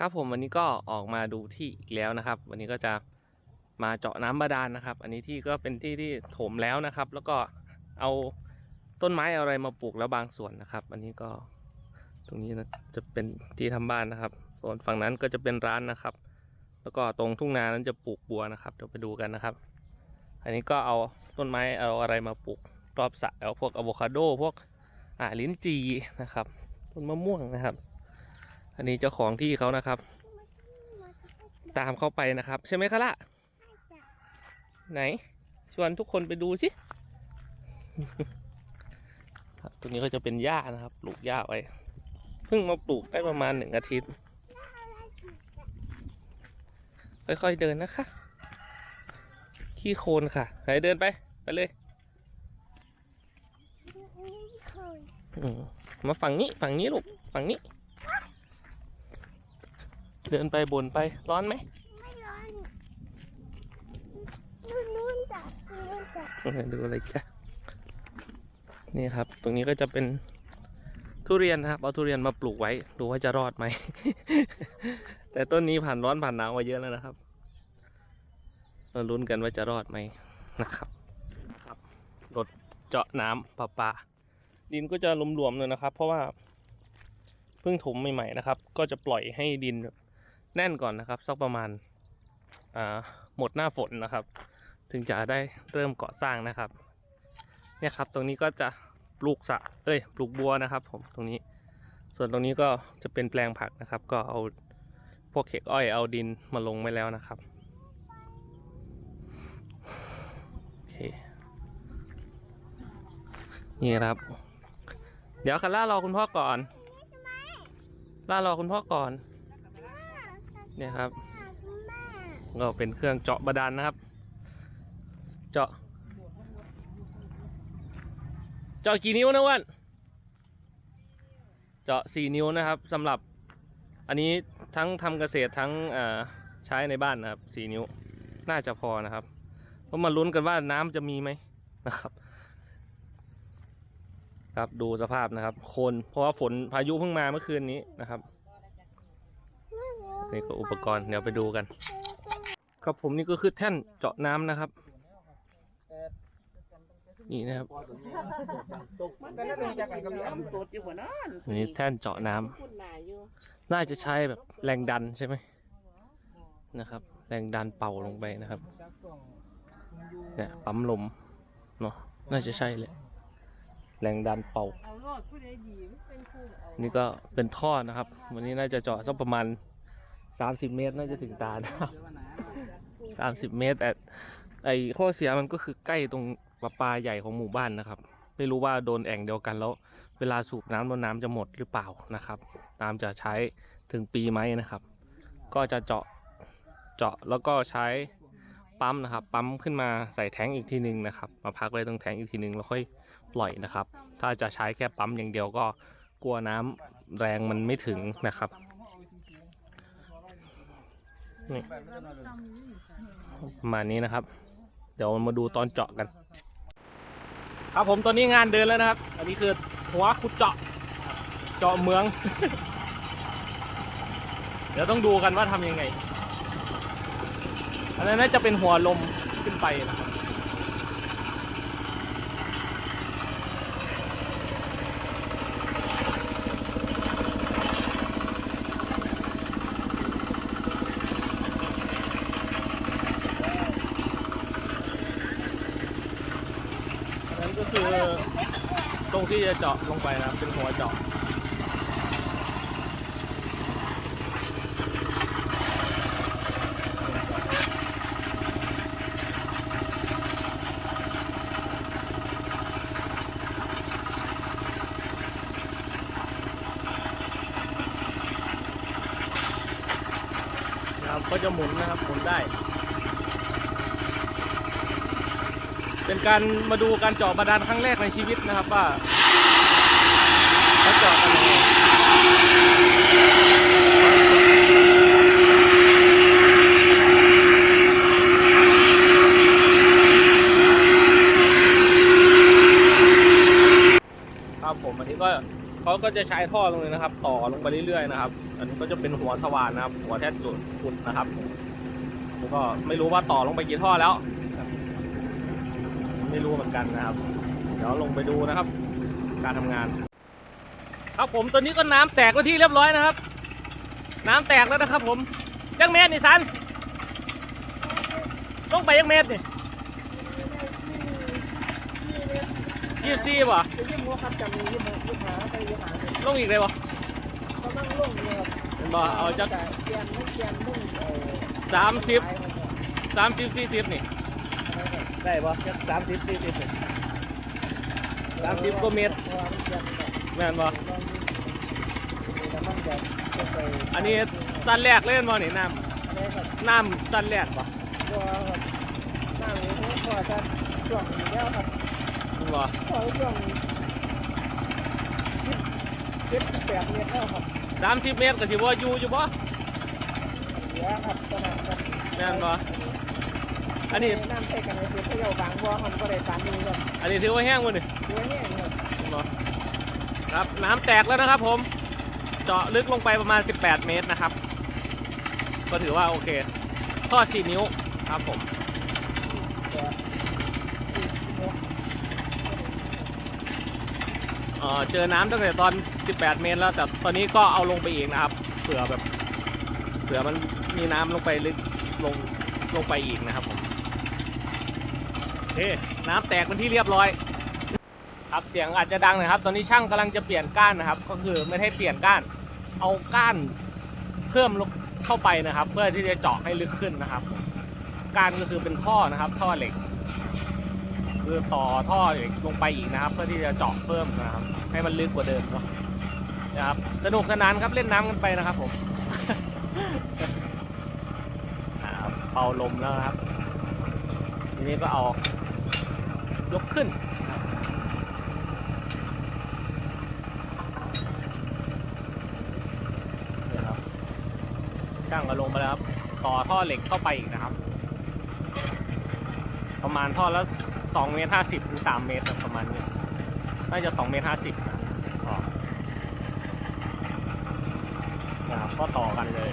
ครับผมวันนี้ก็ออกมาดูที่อีกแล้วนะครับ วันนี้ก็จะมาเจาะน้ำบาดาลนะครับ อันนี้ที่ก็เป็นที่ที่ถมแล้วนะครับ แล้วก็เอาต้นไม้อะไรมาปลูกแล้วบางส่วนนะครับ อันนี้ก็ตรงนี้นะจะเป็นที่ทำบ้านนะครับ ส่วนฝั่งนั้นก็จะเป็นร้านนะครับ แล้วก็ตรงทุ่งนานั้นจะปลูกบัวนะครับเดี๋ยวไปดูกันนะครับ อันนี้ก็เอาต้นไม้เอาอะไรมาปลูกรอบสระเอาพวกอะโวคาโดพวกอ่าลิ้นจีนะครับต้นมะม่วงนะครับ อันนี้เจ้าของที่เขานะครับ ตามเข้าไปนะครับ ใช่ไหมคะล่ะไหน ชวนทุกคนไปดูสิครับตรงนี้ก็จะเป็นหญ้านะครับ ปลูกหญ้าไว้เพิ่งมาปลูกได้ประมาณหนึ่งอาทิตย์ ค่อยๆเดินนะคะ ขี้โคลนค่ะไหนเดินไป ไปเลยอืมมาฝั่งนี้ฝั่งนี้ลูกฝั่งนี้ เดินไปบนไปร้อนไหมไม่ร้อนนู่นนู่นจ้ะนู่นจ้ะดูอะไรจ้ะนี่ครับ ตรงนี้ก็จะเป็นทุเรียนนะครับเอาทุเรียนมาปลูกไว้ ดูว่าจะรอดไหม แต่ต้นนี้ผ่านร้อนผ่านหนาวมาเยอะแล้วนะครับเราลุ้นกันว่าจะรอดไหมนะครับครับรถเจาะน้ำประปา ดินก็จะหลวมๆเลยนะครับ เพราะว่าเพิ่งถมใหม่ๆนะครับ ก็จะปล่อยให้ดิน แน่นก่อนนะครับ สักประมาณาหมดหน้าฝนนะครับ ถึงจะได้เริ่มก่อสร้างนะครับ เนี่ยครับตรงนี้ก็จะปลูกสระเอ้ยปลูกบัวนะครับ ผมตรงนี้ ส่วนตรงนี้ก็จะเป็นแปลงผักนะครับ ก็เอาพวกเขกอ้อยเอาดินมาลงไว้แล้วนะครับโอเคนี่ครับ เดี๋ยวคันล่ารอคุณพ่อก่อน ล่ารอคุณพ่อก่อน เนี่ยครับแม่ก็เป็นเครื่องเจาะบาดาลนะครับ เจาะ เจาะกี่นิ้วนะอ้วันเจาะสี่นิ้วนะครับสำหรับอันนี้ทั้งทำเกษตรทั้งเอ่อใช้ในบ้านนะครับสี่นิ้วน่าจะพอนะครับก็มาลุ้นกันว่าน้ำจะมีไหมนะครับ ครับดูสภาพนะครับโคลนเพราะว่าฝนพายุเพิ่งมาเมื่อคืนนี้นะครับ นี่ก็อุปกรณ์เดี๋ยวไปดูกัน ครับผมนี่ก็คือแท่นเจาะน้ำนะครับ นี่นะครับก็นั่นเองจากกันนี้แท่นเจาะน้ำคุณนายอยู่น่าจะใช้แบบแรงดันใช่ไหมนะครับ แรงดันเป่าลงไปนะครับเนี่ยปั๊มลมเนาะน่าจะใช่เลยแรงดันเป่า นี่ก็เป็นท่อนะครับ วันนี้น่าจะเจาะสักประมาณ สามสิบเมตรน่าจะถึงตานะครับสามสิบเมตรแต่ไอข้อเสียมันก็คือใกล้ตรงประปาใหญ่ของหมู่บ้านนะครับ ไม่รู้ว่าโดนแอ่งเดียวกันแล้ว เวลาสูบน้ำแล้วน้ำจะหมดหรือเปล่านะครับน้ำจะใช้ถึงปีไหมนะครับ ก็จะเจาะเจาะแล้วก็ใช้ปั๊มนะครับ ปั๊มขึ้นมาใส่แทงค์อีกทีหนึ่งนะครับ มาพักไว้ตรงแทงค์อีกทีหนึ่งแล้วค่อยปล่อยนะครับ ถ้าจะใช้แค่ปั๊มอย่างเดียวก็กลัวน้ำแรงมันไม่ถึงนะครับ นี่ประมาณนี้นะครับ เดี๋ยวมาดูตอนเจาะกัน ครับผมตอนนี้งานเดินแล้วนะครับ อันนี้คือหัวขุดเจาะ เจาะเมือง เดี๋ยวต้องดูกันว่าทำยังไง อันนั้นน่าจะเป็นหัวลมขึ้นไปนะครับ คือตรงที่จะเจาะลงไปนะครับเป็นหัวเจาะ นะครับก็จะหมุนนะครับหมุนได้ เป็นการมาดูการเจาะบาดาลครั้งแรกในชีวิตนะครับว่าเขาเจาะกันยังไงครับผมอันนี้ก็เขาก็จะใช้ท่อลงเลยนะครับ ต่อลงไปเรื่อยๆนะครับ อันนี้ก็จะเป็นหัวสว่านนะครับ หัวแท่นจุดขุดนะครับผมก็ไม่รู้ว่าต่อลงไปกี่ท่อแล้ว ไม่รู้เหมือนกันนะครับ เดี๋ยวลงไปดูนะครับ การทำงาน ครับผมตัวนี้ก็น้ำแตกไปที่เรียบร้อยนะครับ น้ำแตกแล้วนะครับ ผมยังเมตรนี่สันลงไปยังเมตรนี่ยี่สิบสี่ป่ะจะยิ้มหัวครับจำมียิ้มยิ้มหาไปยิ้มหาลงอีกเลยป่ะเขานั่งลงเนี่ยครับเห็นป่เอาจากเกียนไม่เกียนมุ่งเออสามสิบสามสิบสี่สิบนี่ ได้ป่ะจากสามสิบสี่สิบนี่สามสิบกว่าเมตรแม่นป่ะอันนี้สั้นแรกเล่นป่ะนี่น้ำน้ำสั้นแรกป่ะน้ำนี้พอจะช่วงนี้แล้วครับเห็นป่ะพอช่วงเจ็ดสิบแปดเมตรแล้วครับสามสิบเมตรก็ถือว่าอยู่อยู่ป่ะเหลือครับขนาดครับแม่นป่ะ อันนี้น้ำใส่กันในเสือเที่ยวบางบ่อครับก็ได้ปานนี้ครับอันนี้ถือว่าแห้งป่ะนี่ตัวนี้ครับเห็นป่ะครับน้ำแตกแล้วนะครับ ผม เจาะลึกลงไปประมาณ 18 เมตรนะครับ ก็ถือว่าโอเคท่อ4นิ้วครับผมเอ่อเจอน้ำตั้งแต่ตอน 18 เมตรแล้วแต่ตอนนี้ก็เอาลงไปอีกนะครับ เผื่อแบบ เผื่อมันมีน้ำลงไปลึกลงลงไปอีกนะครับผมโอ เคน้ำแตกเป็นที่เรียบร้อย ครับเสียงอาจจะดังหนะครับ ตอนนี้ช่างกำลังจะเปลี่ยนก้านนะครับ ก็คือไม่ให้เปลี่ยนก้าน เอาก้านเพิ่มลงเข้าไปนะครับ เพื่อที่จะเจาะให้ลึกขึ้นนะครับ ก้านก็คือเป็นท่อนะครับ ท่อเหล็ก คือต่อท่อเหล็กลงไปอีกนะครับ เพื่อที่จะเจาะเพิ่มนะครับ ให้มันลึกกว่าเดิมเนาะนะครับสนุกสนานครับเล่นน้ำกันไปนะครับผมเป่าลมแล้วครับ ทีนี้ก็เอา ยกขึ้นนะครับช่างก็ลงไปแล้วครับ ต่อท่อเหล็กเข้าไปอีกนะครับ ประมาณท่อละสองเมตรห้าสิบถึงสามเมตรประมาณนี้ น่าจะสองเมตรห้าสิบนะครับก็ต่อกันเลย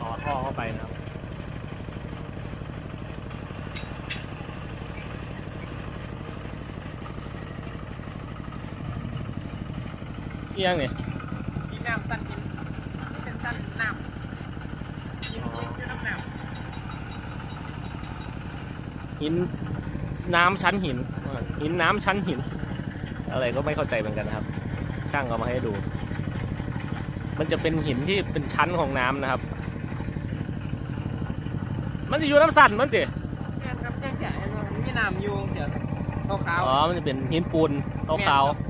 ต่อท่อเข้าไปนะครับ เอียงเนี่ยมีน้ำสั้นกินเป็นสั้นน้ำกินกินน้ำน้หินน้ำชั้นหินอ่าหินน้ำชั้นหิน อะไรก็ไม่เข้าใจเหมือนกันนะครับ ช่างเอามาให้ดู มันจะเป็นหินที่เป็นชั้นของน้ำนะครับ มันจะอยู่น้ำสั่นมันสิำแม่นครับแจ้งเสียมีน้ำอยู่เดี๋ยวขาวอ๋อ มันจะเป็นหินปูนขาวๆ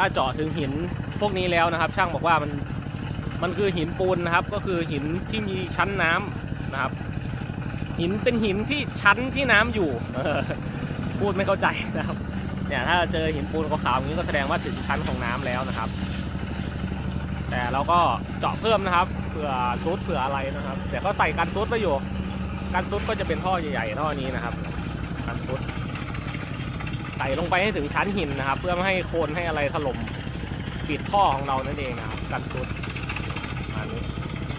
ถ้าเจาะถึงหินพวกนี้แล้วนะครับ ช่างบอกว่ามันมันคือหินปูนนะครับ ก็คือหินที่มีชั้นน้ำนะครับ หินเป็นหินที่ชั้นที่น้ำอยู่พูดไม่เข้าใจนะครับเนี่ยถ้าเจอหินปูนขาวๆอย่างนี้ก็แสดงว่าถึงชั้นของน้ำแล้วนะครับ แต่เราก็เจาะเพิ่มนะครับเผื่อซุดเผื่ออะไรนะครับแต่ก็ใส่กันซุดไปอยู่กันซุดก็จะเป็นท่อใหญ่ๆท่อนี้นะครับกันซุด ส่ลงไปให้ถึงชั้นหินนะครับ เพื่อไม่ให้โคลนให้อะไรถล่มปิดท่อของเรานั่นเองนะครับกันซุดอันนี้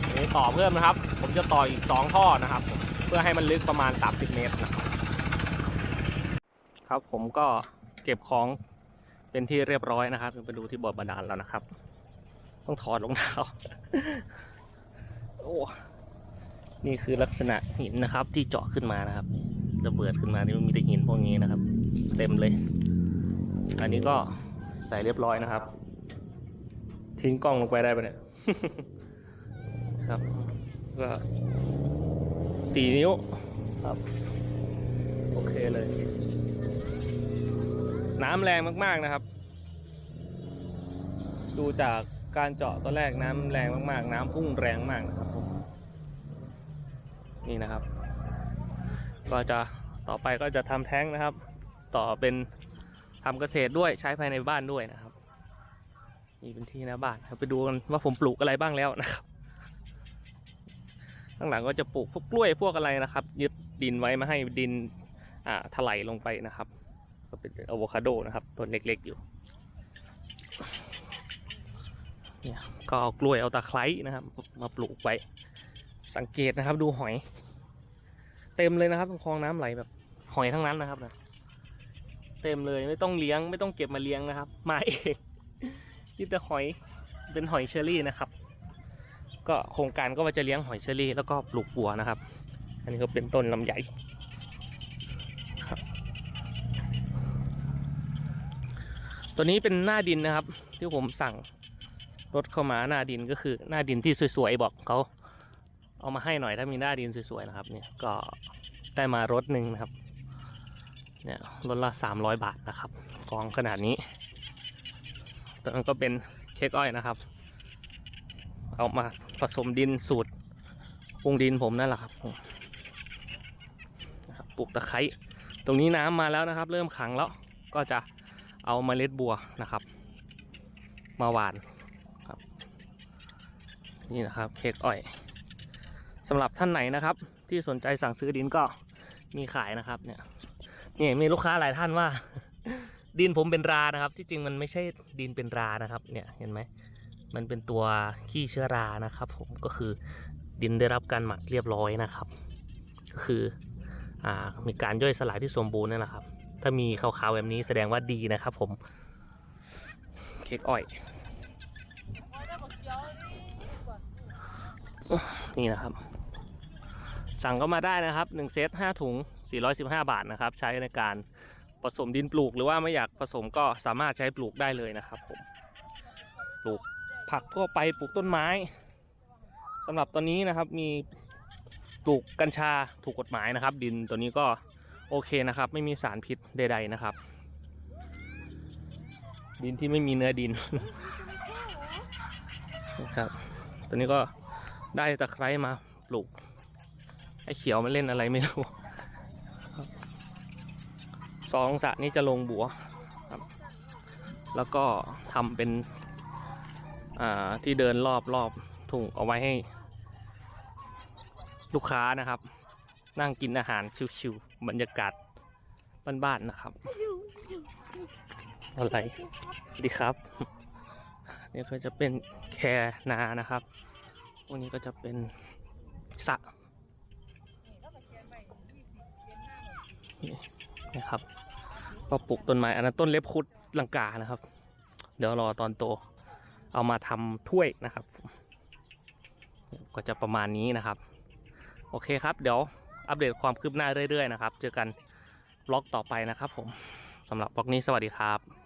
อันนี้ต่อเพิ่มนะครับ ผมจะต่ออีกสองท่อนะครับ เพื่อให้มันลึกประมาณ 30 เมตรนะครับครับผมก็เก็บของเป็นที่เรียบร้อยนะครับไปดูที่บ่อบาดาลแล้วนะครับ ต้องถอดรองเท้าโอ้นี่คือลักษณะหินนะครับ ที่เจาะขึ้นมานะครับระเบิดขึ้นมานี่มันมีแต่หินพวกนี้นะครับ เต็มเลย อันนี้ก็ใส่เรียบร้อยนะครับ ทิ้งกล้องลงไปได้ปะเนี่ยครับ ก็สี่นิ้วครับ โอเคเลย น้ำแรงมากๆนะครับ ดูจากการเจาะตอนแรกน้ำแรงมากๆ น้ำพุ่งแรงมากนะครับผมนี่นะครับ ก็จะต่อไปก็จะทำแท้งนะครับ ต่อเป็นทำเกษตรด้วยใช้ภายในบ้านด้วยนะครับนี่เป็นที่หน้าบ้านไปดูกันว่าผมปลูกอะไรบ้างแล้วนะครับข้างหลังก็จะปลูกพวกกล้วยพวกอะไรนะครับ ยึดดินไว้ม่ให้ดินอ่าถลายลงไปนะครับ ก็เป็นอะโวคาโดนะครับต้นเล็กๆอยู่เนี่ยก็เอากล้วยเอาตะไคร้นะครับ มาปลูกไว้ สังเกตนะครับ ดูหอย เต็มเลยนะครับตรงคลองน้ำไหลแบบ หอยทั้งนั้นนะครับนะ เต็มเลยไม่ต้องเลี้ยงไม่ต้องเก็บมาเลี้ยงนะครับ มาเองที่แต่หอยเป็นหอยเชอรี่นะครับ ก็โครงการก็ว่าจะเลี้ยงหอยเชอรี่ แล้วก็ปลูกบัวนะครับ อันนี้ก็เป็นต้นลำไยตัวนี้เป็นหน้าดินนะครับ ที่ผมสั่งรถเข้ามาหน้าดินก็คือหน้าดินที่สวยๆบอกเขาเอามาให้หน่อยถ้ามีหน้าดินสวยๆนะครับ เนี่ยก็ได้มารถหนึ่งนะครับ เนี่ยรถละสามร้อยบาทนะครับกองขนาดนี้ตัวนั้นก็เป็นเค้กอ้อยนะครับ เอามาผสมดินสูตรปรุงดินผมนั่นแหละครับปลูกตะไคร้ตรงนี้น้ำมาแล้วนะครับ เริ่มขังแล้วก็จะเอาเมล็ดบัวนะครับ มาหวานครับ นี่นะครับเค้กอ้อยสำหรับท่านไหนนะครับ ที่สนใจสั่งซื้อดินก็มีขายนะครับเนี่ย นี่มีลูกค้าหลายท่านว่า ดินผมเป็นรานะครับ ที่จริงมันไม่ใช่ดินเป็นรานะครับ เนี่ยเห็นไหมมันเป็นตัวขี้เชื้อรานะครับ ผมก็คือดินได้รับการหมักเรียบร้อยนะครับ ก็คืออ่ามีการย่อยสลายที่สมบูรณ์นั่นแหละครับ ถ้ามีขาวๆแบบนี้แสดงว่าดีนะครับ ผมเค้กอ้อยนี่นะครับ สั่งก็มาได้นะครับ1เซต5ถุง 415 บาทนะครับ ใช้ในการผสมดินปลูกหรือว่าไม่อยากผสมก็สามารถใช้ปลูกได้เลยนะครับผมปลูกผักทั่วไปปลูกต้นไม้สำหรับตอนนี้นะครับมีปลูกกัญชาถูกกฎหมายนะครับ ดินตัวนี้ก็โอเคนะครับ ไม่มีสารพิษใด ๆนะครับ ดินที่ไม่มีเนื้อดินนะครับตัวนี้ก็ได้ตะไคร้มาปลูกไอ้เขียวมันเล่นอะไรไม่รู้ สองสระนี้จะลงบัวครับ แล้วก็ทำเป็นที่เดินรอบรอบถุงเอาไว้ให้ ลูกค้านะครับ นั่งกินอาหารชิวๆบรรยากาศบ้านๆนะครับอะไรดีครับนี่ก็จะเป็นแคนานะครับพวกนี้ก็จะเป็นสระนี่นะครับ ก็ปลูกต้นไม้อันนั้นต้นเล็บคุดลังกานะครับ เดี๋ยวรอตอนโต เอามาทำถ้วยนะครับ ก็จะประมาณนี้นะครับ โอเคครับ เดี๋ยวอัปเดตความคืบหน้าเรื่อยๆนะครับ เจอกันบล็อกต่อไปนะครับ ผมสำหรับบล็อกนี้สวัสดีครับ